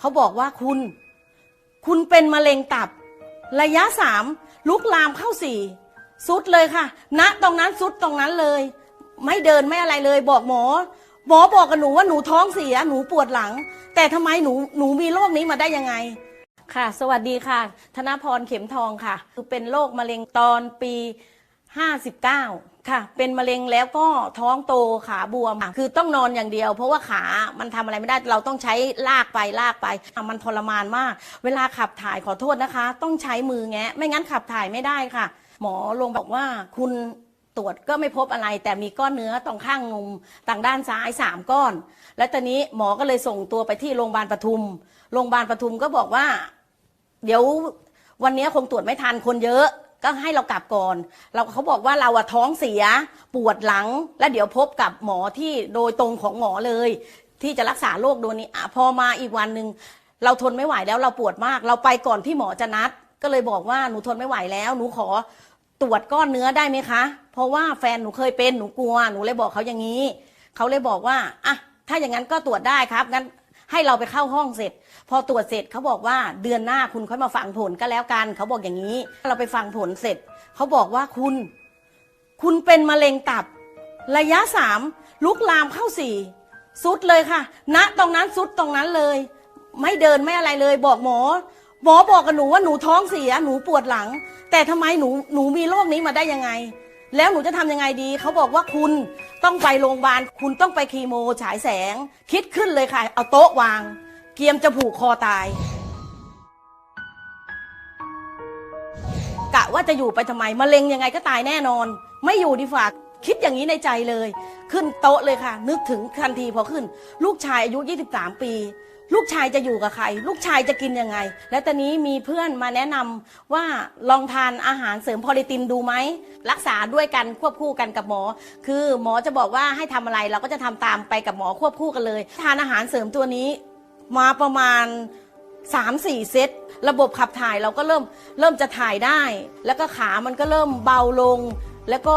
เขาบอกว่าคุณ คุณเป็นมะเร็งตับ ระยะสามลุกลามเข้าสี่สุดเลยค่ะณตรงนั้นสุดตรงนั้นเลย ไม่เดินไม่อะไรเลย บอกหมอ หมอบอกกับหนูว่าหนูท้องเสีย หนูปวดหลัง แต่ทำไมหนูหนูมีโรคนี้มาได้ยังไงค่ะ สวัสดีค่ะ ธนพรเข็มทองค่ะ คือเป็นโรคมะเร็งตอนปี 59 ค่ะ เป็นมะเร็งแล้วก็ท้องโตขาบวมคือต้องนอนอย่างเดียว เพราะว่าขามันทำอะไรไม่ได้เราต้องใช้ลากไปลากไปอะมันทรมานมาก เวลาขับถ่ายขอโทษนะคะ ต้องใช้มือแงะ ไม่งั้นขับถ่ายไม่ได้ค่ะ หมอลงบอกว่าคุณตรวจก็ไม่พบอะไร แต่มีก้อนเนื้อตรงข้างนมทางด้านซ้ายสามก้อน แล้วตอนนี้หมอก็เลยส่งตัวไปที่โรงพยาบาลปทุมโรงพยาบาลปทุมก็บอกว่า เดี๋ยววันนี้คงตรวจไม่ทันคนเยอะ ก็ให้เรากลับก่อน เราเขาบอกว่าเราอะท้องเสียปวดหลัง แล้วเดี๋ยวพบกับหมอที่โดยตรงของหมอเลย ที่จะรักษาโรคโดนนี้อะพอมาอีกวันหนึ่งเราทนไม่ไหวแล้วเราปวดมาก เราไปก่อนที่หมอจะนัด ก็เลยบอกว่าหนูทนไม่ไหวแล้ว หนูขอตรวจก้อนเนื้อได้ไหมคะ เพราะว่าแฟนหนูเคยเป็นหนูกลัว หนูเลยบอกเขาอย่างนี้เขาเลยบอกว่าอะถ้าอย่างนั้นก็ตรวจได้ครับงั้น ให้เราไปเข้าห้องเสร็จ พอตรวจเสร็จเขาบอกว่าเดือนหน้าคุณค่อยมาฟังผลก็แล้วกัน เขาบอกอย่างนี้ เราไปฟังผลเสร็จ เขาบอกว่าคุณ คุณเป็นมะเร็งตับ ระยะสามลุกลามเข้าสี่สุดเลยค่ะ ณตรงนั้นสุดตรงนั้นเลย ไม่เดินไม่อะไรเลย บอกหมอ หมอบอกกับหนูว่าหนูท้องเสีย หนูปวดหลัง แต่ทำไมหนูหนูมีโรคนี้มาได้ยังไง แล้วหนูจะทำยังไงดี เขาบอกว่าคุณต้องไปโรงพยาบาล คุณต้องไปคีโมฉายแสง คิดขึ้นเลยค่ะ เอาโต๊ะวาง เกียมจะผูกคอตาย กะว่าจะอยู่ไปทำไมมะเร็งยังไงก็ตายแน่นอน ไม่อยู่ดีฝาก คิดอย่างนี้ในใจเลย ขึ้นโต๊ะเลยค่ะ นึกถึงทันทีพอขึ้น ลูกชายอายุ 23 ปี ลูกชายจะอยู่กับใคร ลูกชายจะกินยังไง และตอนนี้มีเพื่อนมาแนะนำว่าลองทานอาหารเสริมพอลิตินดูไหม รักษาด้วยกันควบคู่กันกับหมอ คือหมอจะบอกว่าให้ทำอะไรเราก็จะทำตามไปกับหมอควบคู่กันเลย ทานอาหารเสริมตัวนี้ มาประมาณสามสี่เซตระบบขับถ่ายเราก็เริ่มเริ่มจะถ่ายได้ แล้วก็ขามันก็เริ่มเบาลง แล้วก็